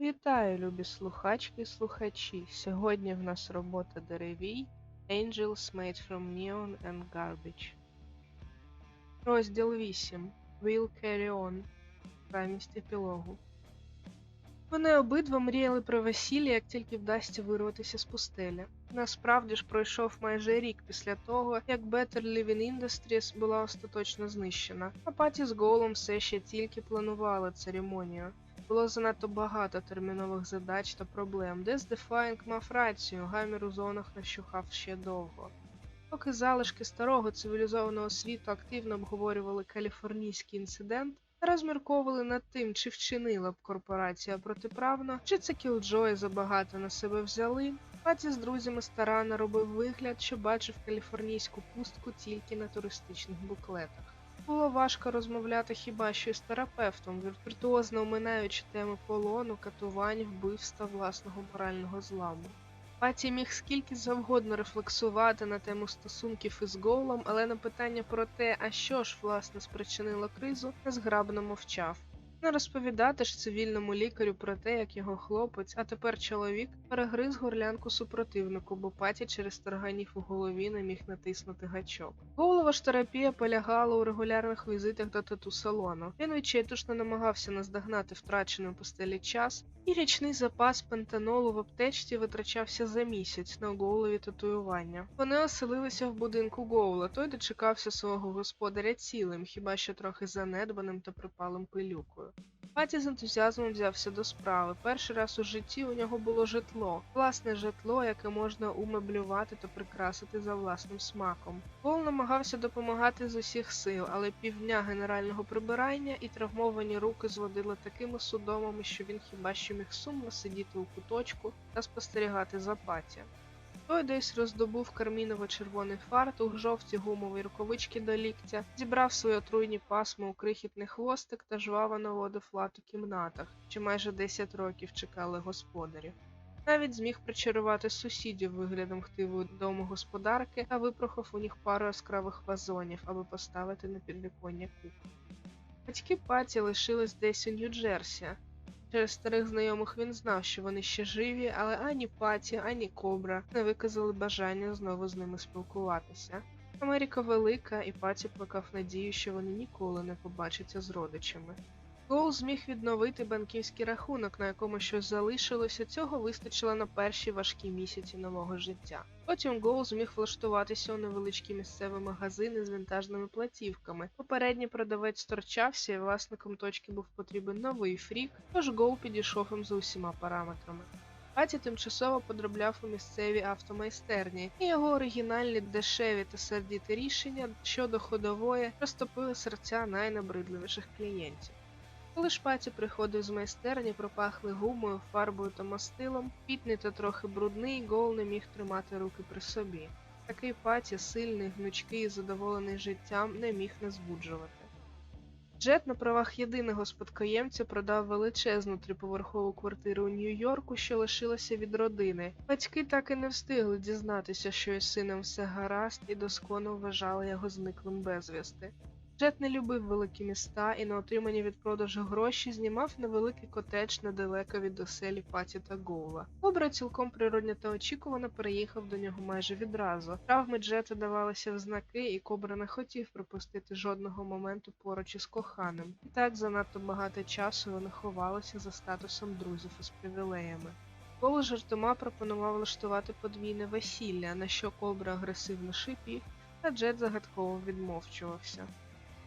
Вітаю, любі слухачки і слухачі. Сьогодні в нас робота деревій Angels made from neon and garbage. Розділ 8. Will carry on. Замість епілогу. Вони обидва мріяли про весілля, як тільки вдасться вирватися з пустелі. Насправді ж пройшов майже рік після того, як Better Living Industries була остаточно знищена, а Паті з Голом все ще тільки планували церемонію. Було занадто багато термінових задач та проблем, де Дефайнг мав рацію, гамір у зонах нащухав ще довго. Поки залишки старого цивілізованого світу активно обговорювали каліфорнійський інцидент, розмірковували над тим, чи вчинила б корпорація протиправно, чи це кілджої забагато на себе взяли. Паті з друзями старанно робив вигляд, що бачив каліфорнійську пустку тільки на туристичних буклетах. Було важко розмовляти хіба що з терапевтом, віртуозно оминаючи теми полону, катувань, вбивства власного морального зламу. Паті міг скільки завгодно рефлексувати на тему стосунків із Голом, але на питання про те, а що ж власне спричинило кризу, незграбно мовчав. Не розповідати ж цивільному лікарю про те, як його хлопець, а тепер чоловік, перегриз горлянку супротивнику, бо паті через тарганів у голові не міг натиснути гачок. Гоулова ж терапія полягала у регулярних візитах до тату салону. Він відчайдушно намагався наздогнати втрачений у постелі час, і річний запас пентанолу в аптечці витрачався за місяць на Гоулові татуювання. Вони оселилися в будинку Гоула, той дочекався свого господаря цілим, хіба що трохи занедбаним та припалим пилюкою. Паті з ентузіазмом взявся до справи. Перший раз у житті у нього було житло, власне житло, яке можна умеблювати та прикрасити за власним смаком. Гол намагався допомагати з усіх сил, але півдня генерального прибирання і травмовані руки зводили такими судомами, що він хіба що міг сумно сидіти у куточку та спостерігати за паті. Той десь роздобув карміново-червоний фартух, жовті гумові рукавички до ліктя, зібрав свої отруйні пасми у крихітний хвостик та жваво наводив лад у кімнатах, що майже 10 років чекали господарів. Навіть зміг причарувати сусідів виглядом хтивої домогосподарки та випрохав у них пару яскравих вазонів, аби поставити на підвіконня кухні. Батьки Паті лишились десь у Нью-Джерсі, Через старих знайомих він знав, що вони ще живі, але ані Паті, ані Кобра не виказали бажання знову з ними спілкуватися. Америка велика, і Паті плекав надію, що вони ніколи не побачаться з родичами. Гол зміг відновити банківський рахунок, на якому щось залишилося. Цього вистачило на перші важкі місяці нового життя. Потім Гоул зміг влаштуватися у невеличкі місцеві магазини з вінтажними платівками. Попередній продавець торчався, і власником точки був потрібен новий фрік, тож Гоул підійшов їм за усіма параметрами. Паті тимчасово подробляв у місцевій автомайстерні, і його оригінальні дешеві та сердіті рішення щодо ходової розтопили серця найнабридливіших клієнтів. Коли паті приходив з майстерні, пропахли гумою, фарбою та мастилом, пітний та трохи брудний, гол не міг тримати руки при собі. Такий паті, сильний, гнучкий і задоволений життям, не міг не збуджувати. Джет на правах єдиного спадкоємця продав величезну триповерхову квартиру у Нью-Йорку, що лишилася від родини. Батьки так і не встигли дізнатися, що із сином все гаразд, і досконо вважали його зниклим безвісти. Джет не любив великі міста і на отримані від продажу гроші знімав невеликий котедж недалеко від оселі Паті та Гоула. Кобра цілком природня та очікувано переїхав до нього майже відразу. Травми Джета давалися в знаки, і Кобра не хотів пропустити жодного моменту поруч із коханим. І так занадто багато часу вони ховалися за статусом друзів із привілеями. Гол жартома пропонував влаштувати подвійне весілля, на що Кобра агресивно шипів, а Джет загадково відмовчувався.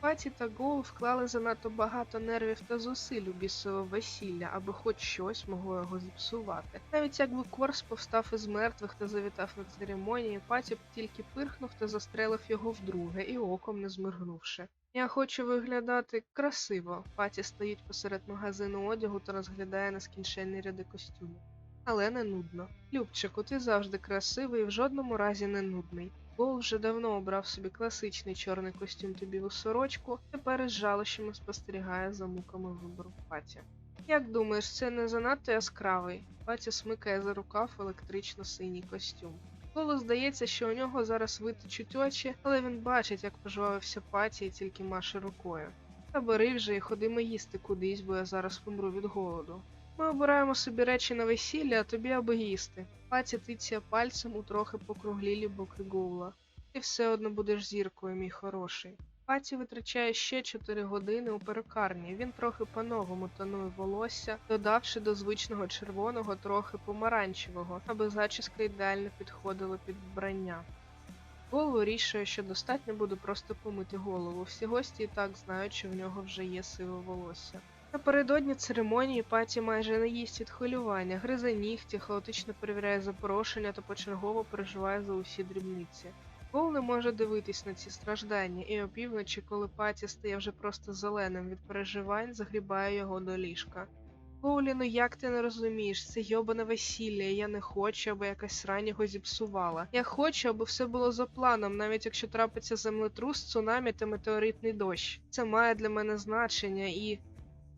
Паті та Гоу вклали занадто багато нервів та зусиль у бісове весілля, аби хоч щось могло його зіпсувати. Навіть якби Корс повстав із мертвих та завітав на церемонії, Паті б тільки пирхнув та застрелив його вдруге і оком не змиргнувши. Я хочу виглядати красиво. Паті стоїть посеред магазину одягу та розглядає нескінченні ряди костюмів. Але не нудно. Любчику, ти завжди красивий і в жодному разі не нудний. Гол вже давно обрав собі класичний чорний костюм та білу сорочку, тепер із жалощами спостерігає за муками вибору Паті. Як думаєш, це не занадто яскравий? Паті смикає за рукав електрично-синій костюм. Голу здається, що у нього зараз витечуть очі, але він бачить, як пожвавився Паті і тільки маше рукою. Та бери вже і ходимо їсти кудись, бо я зараз помру від голоду. Ми обираємо собі речі на весілля, а тобі аби їсти. Паті тицяє пальцем у трохи покруглілі боки Гоула. Ти все одно будеш зіркою, мій хороший. Паті витрачає ще 4 години у перукарні. Він трохи по-новому тонує волосся, додавши до звичного червоного трохи помаранчевого, аби зачіска ідеально підходила під вбрання. Гол вирішує, що достатньо буде просто помити голову. Всі гості і так знають, що в нього вже є сиве волосся. Напередодні церемонії Паті майже не їсть від хвилювання, гризе нігті, хаотично перевіряє запорошення та почергово переживає за усі дрібниці. Гол не може дивитись на ці страждання, і опівночі, коли Паті стає вже просто зеленим від переживань, загрібає його до ліжка. Гоулі, ну як ти не розумієш, це йобане весілля, і я не хочу, аби якась срань його зіпсувала. Я хочу, аби все було за планом, навіть якщо трапиться землетрус, цунамі та метеоритний дощ. Це має для мене значення і.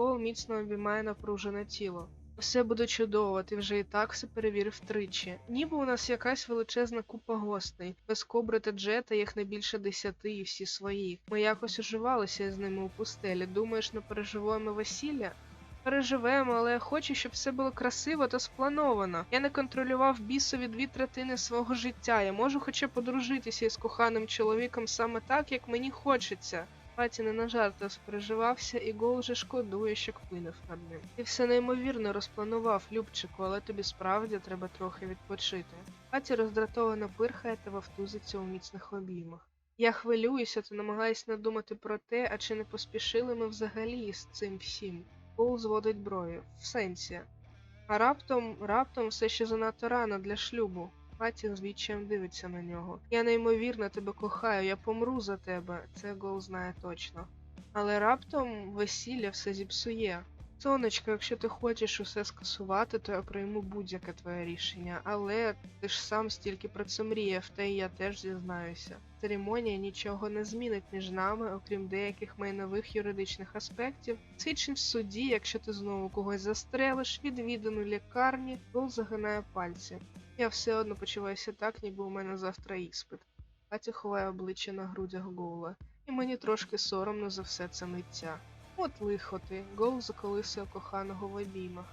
Гол міцно обіймає напружене тіло. Все буде чудово, ти вже і так все перевірив тричі. Ніби у нас якась величезна купа гостей, без кобри та джета їх не більше десяти і всі свої. Ми якось уживалися з ними у пустелі. Думаєш, не переживаємо весілля? Переживемо, але я хочу, щоб все було красиво та сплановано. Я не контролював бісові дві третини свого життя. Я можу хоча подружитися із коханим чоловіком саме так, як мені хочеться. Паті не на жарт розпереживався, і Гол вже шкодує, що вплинув над ним. Ти все неймовірно розпланував, Любчику, але тобі справді треба трохи відпочити. Паті роздратовано пирхає та вовтузиться у міцних обіймах. Я хвилююся та намагаюся не думати про те, а чи не поспішили ми взагалі з цим всім. Гол зводить брові. В сенсі. А раптом, раптом все ще занадто рано для шлюбу. Паті з відчаєм дивиться на нього. Я неймовірно тебе кохаю, я помру за тебе, це Гол знає точно. Але раптом весілля все зіпсує. Сонечко, якщо ти хочеш усе скасувати, то я прийму будь-яке твоє рішення, але ти ж сам стільки про це мріяв, та й я теж зізнаюся. Церемонія нічого не змінить між нами, окрім деяких майнових юридичних аспектів. Свідчень в суді, якщо ти знову когось застрелиш, відвідану лікарні, Гол загинає пальці. Я все одно почуваюся так, ніби у мене завтра іспит. Катя ховає обличчя на грудях Гоула, і мені трошки соромно за все це миття. От лихо ти, Гоул заколисує коханого в обіймах.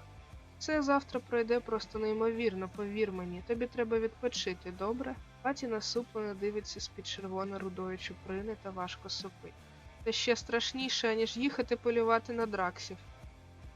Все завтра пройде просто неймовірно, повір мені, тобі треба відпочити, добре? Паті насуплено дивиться з-під червоно-рудої чуприни та важко сопить. Це ще страшніше, аніж їхати полювати на драксів.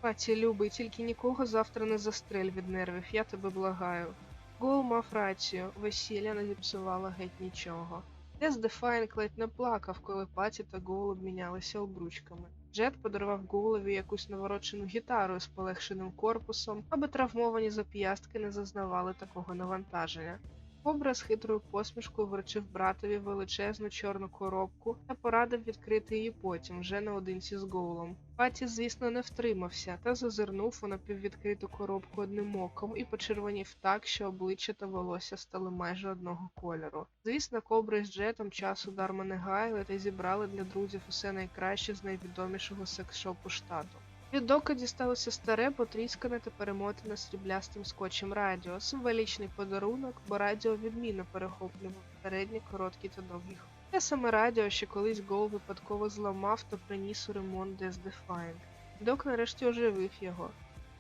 Паті, любий, тільки нікого завтра не застрель від нервів, я тебе благаю. Гол мав рацію, весілля не зіпсувало геть нічого. Тес Дефайнк ледь не плакав, коли Паті та Гол обмінялися обручками. Джет подарував Гоулові якусь наворочену гітару з полегшеним корпусом, аби травмовані зап'ястки не зазнавали такого навантаження. Кобра з хитрою посмішкою вручив братові величезну чорну коробку та порадив відкрити її потім, вже наодинці з Гоулом. Паті, звісно, не втримався та зазирнув у напіввідкриту коробку одним оком і почервонів так, що обличчя та волосся стали майже одного кольору. Звісно, кобри з Джетом часу дарма не гаяли та зібрали для друзів усе найкраще з найвідомішого секс-шопу штату. Від дока дісталося старе, потріскане та перемотане сріблястим скотчем радіо, символічний подарунок, бо радіо відмінно перехоплював середні, короткі та довгі. Те саме радіо, що колись Гол випадково зламав та приніс у ремонт Death Defiant. Док нарешті оживив його.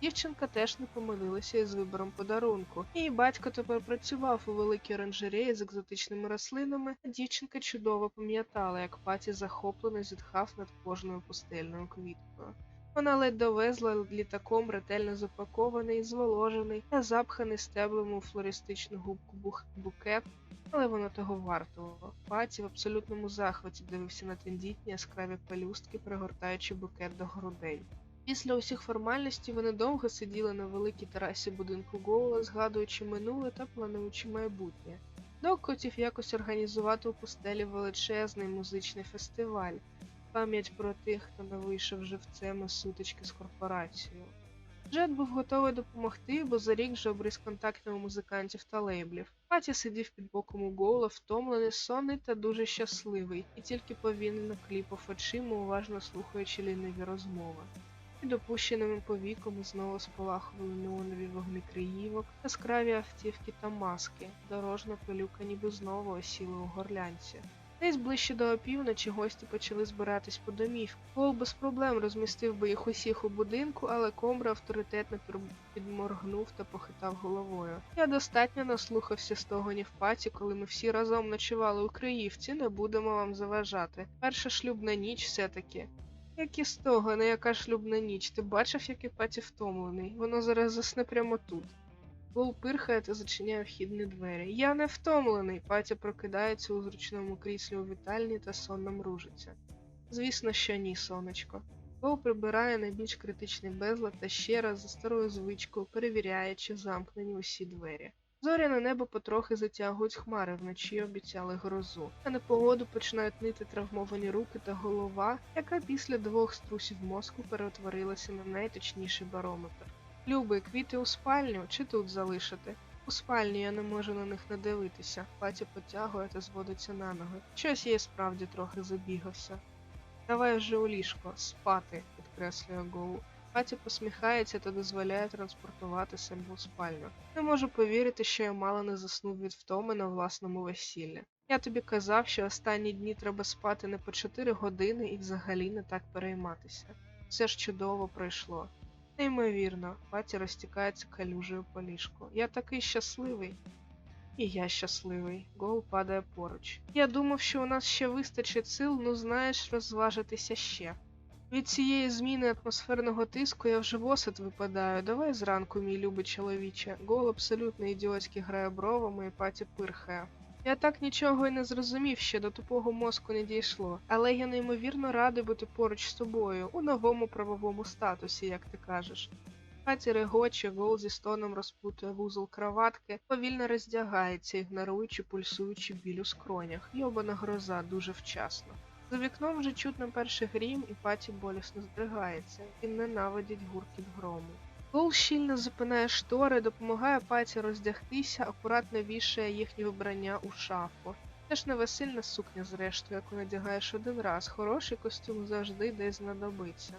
Дівчинка теж не помилилася із вибором подарунку. Її батько тепер працював у великій оранжереї з екзотичними рослинами, а дівчинка чудово пам'ятала, як паті захоплено зітхав над кожною пустельною квіткою. Вона ледь довезла літаком ретельно запакований, зволожений та запханий стеблем у флористичну губку букет, але воно того вартувало. Паті в абсолютному захваті дивився на тендітні яскраві пелюстки, пригортаючи букет до грудей. Після усіх формальностей вони довго сиділи на великій терасі будинку Гоула, згадуючи минуле та плануючи майбутнє. Док хотів якось організувати у пустелі величезний музичний фестиваль, пам'ять про тих, хто не вийшов живцем із сутички з корпорацією. Джет був готовий допомогти, бо за рік вже обріз контактами музикантів та лейблів. Паті сидів під боком у Гоула, втомлений, сонний та дуже щасливий, і тільки повільно кліпав очима, уважно слухаючи ліниві розмови. Під опущеними повіками знову спалахували неонові вогни криївок, яскраві автівки та маски, дорожна пилюка ніби знову осіла у горлянці. Десь ближче до опівночі гості почали збиратись по домівку. Гол без проблем розмістив би їх усіх у будинку, але комбра авторитетно підморгнув та похитав головою. Я достатньо наслухався стогонів паті, коли ми всі разом ночували у Криївці, не будемо вам заважати. Перша шлюбна ніч все-таки. Які стогони, яка шлюбна ніч? Ти бачив, який паті втомлений? Воно зараз засне прямо тут. Гол пирхає та зачиняє вхідні двері. Я не втомлений. Патя прокидається у зручному кріслі у вітальні та сонно мружиться. Звісно, що ні, сонечко. Гол прибирає найбільш критичний безлад та ще раз за старою звичкою перевіряє, чи замкнені усі двері. Зоряне небо потрохи затягують хмари, вночі обіцяли грозу. А непогоду починають нити травмовані руки та голова, яка після двох струсів мозку перетворилася на найточніший барометр. Любий, квіти у спальню чи тут залишити? У спальні я не можу на них не дивитися. Потягує та зводиться на ноги. Щось я справді трохи забігався. Давай вже у ліжко, спати, підкреслює Гоу. Патя посміхається та дозволяє транспортувати себе у спальню. Не можу повірити, що я мало не заснув від втоми на власному весіллі. Я тобі казав, що останні дні треба спати не по 4 години і взагалі не так перейматися. Все ж чудово пройшло. Неймовірно, Паті розтікається калюжею по ліжку. Я такий щасливий. І я щасливий. Гол падає поруч. Я думав, що у нас ще вистачить сил, ну знаєш, розважитися ще. Від цієї зміни атмосферного тиску я вже в випадаю. Давай зранку, мій любий чоловіче. Гол абсолютно ідіотськи грає бровами і паті пирхає. Я так нічого й не зрозумів, ще до тупого мозку не дійшло, але я неймовірно радий бути поруч з тобою у новому правовому статусі, як ти кажеш. Паті регоче, гол зі стоном розпутує вузол кроватки, повільно роздягається, ігноруючи пульсуючи біль у скронях. Йобана гроза дуже вчасно. За вікном вже чутно перший грім, і паті болісно здригається. Він ненавидить гуркіт грому. Гол щільно зупиняє штори, допомагає паті роздягтися, акуратно вішає їхні вбрання у шафу. Теж не весільна сукня, зрештою, яку надягаєш один раз. Хороший костюм завжди десь знадобиться.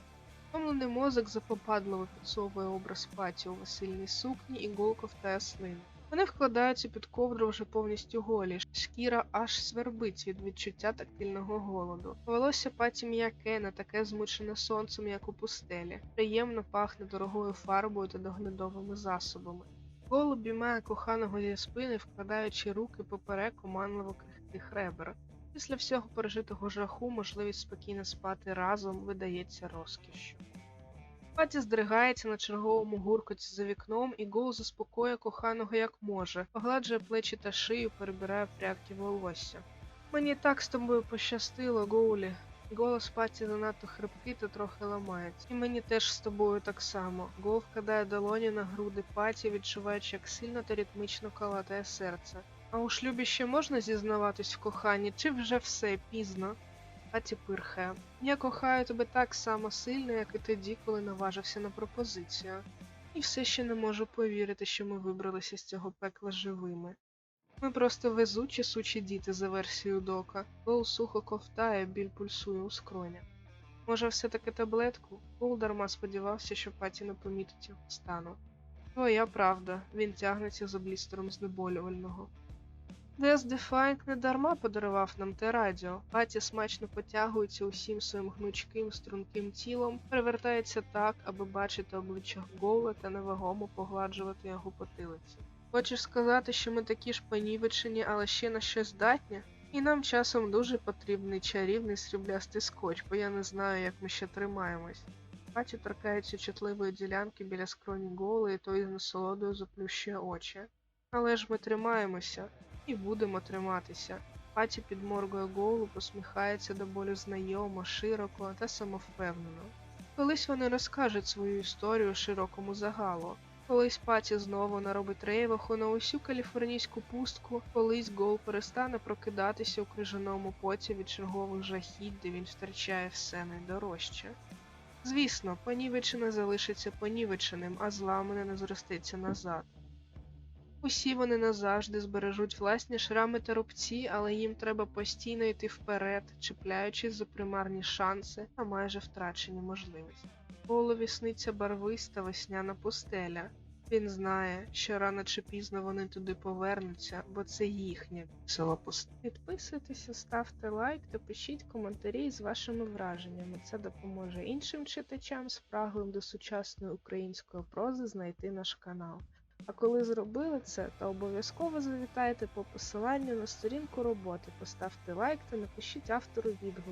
Втомлений мозок запопадливо підсовує образ паті у весільній сукні і гол ковтає слину. Вони вкладаються під ковдру вже повністю голі. Шкіра аж свербить від відчуття тактильного голоду. Волосся паті м'яке, не таке змучене сонцем, як у пустелі. Приємно пахне дорогою фарбою та доглядовими засобами. Гол обіймає коханого зі спини, вкладаючи руки поперек оманливо крихких ребер. Після всього пережитого жаху можливість спокійно спати разом видається розкішшю. Паті здригається на черговому гуркоті за вікном, і Гол заспокоює коханого як може, погладжує плечі та шию, перебирає прядки волосся. Мені так з тобою пощастило, Гоулі. Голос Паті занадто хрипкий та трохи ламається. І мені теж з тобою так само. Гол вкладає долоні на груди Паті, відчуваючи, як сильно та ритмічно калатає серце. А у шлюбі ще можна зізнаватись в коханні, чи вже все пізно? Паті пирхає. Я кохаю тебе так само сильно, як і тоді, коли наважився на пропозицію. І все ще не можу повірити, що ми вибралися з цього пекла живими. Ми просто везучі сучі діти за версією дока. Гол сухо ковтає, біль пульсує у скронях. Може, все-таки таблетку? Гол дарма сподівався, що паті не помітить його стану. Твоя правда, він тягнеться за блістером знеболювального. Дес Дефайнк не дарма подарував нам те радіо. Паті смачно потягується усім своїм гнучким, струнким тілом, перевертається так, аби бачити обличчя Гола та невагомо погладжувати його потилиці. Хочеш сказати, що ми такі ж понівечені, але ще на щось здатні? І нам часом дуже потрібний чарівний сріблястий скотч, бо я не знаю, як ми ще тримаємось. Паті торкається чутливої ділянки біля скроні Гола, і той з насолодою заплющує очі. Але ж ми тримаємося і будемо триматися. Паті підморгує голову, посміхається до болю знайомо, широко та самовпевнено. Колись вони розкажуть свою історію широкому загалу. Колись Паті знову наробить рейваху на усю каліфорнійську пустку, колись Гол перестане прокидатися у крижаному поті від чергових жахіть, де він втрачає все найдорожче. Звісно, понівечене залишиться понівеченим, а зламане не зростеться назад. Усі вони назавжди збережуть власні шрами та рубці, але їм треба постійно йти вперед, чіпляючись за примарні шанси та майже втрачені можливості. Голові сниться барвиста весняна пустеля. Він знає, що рано чи пізно вони туди повернуться, бо це їхнє село Підписуйтеся, ставте лайк та пишіть коментарі з вашими враженнями. Це допоможе іншим читачам, спраглим до сучасної української прози знайти наш канал. А коли зробили це, то обов'язково завітайте по посиланню на сторінку роботи, поставте лайк та напишіть автору відгук.